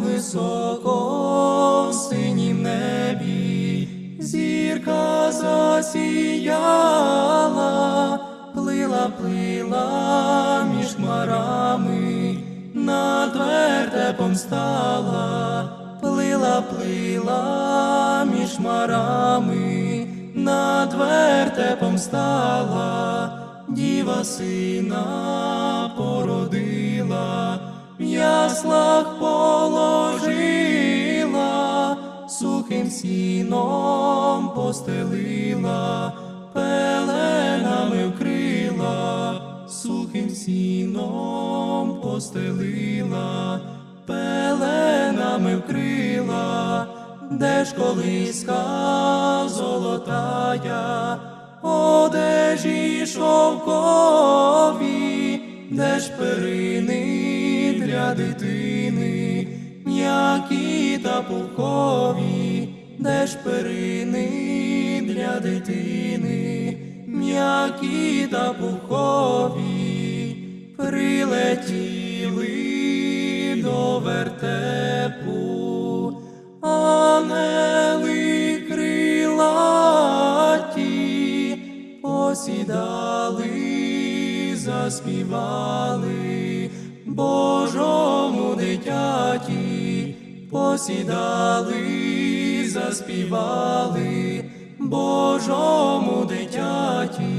високо в синім небі, зірка засіяла, плила, плила між хмарами, над вертепом стала, плила, плила між хмарами, над вертепом стала, діва сина в яслах положила, сухим сіном постелила, пеленами вкрила, сухим сіном постелила, пеленами вкрила, де ж колиска золотая, одежі шовкові, де ж перини дитини, м'які та пухові, де ж перини для дитини, м'які та пухові, прилетіли до вертепу, ангели крилаті, посідали, заспівали Божому дитяті, посідали, заспівали Божому дитяті.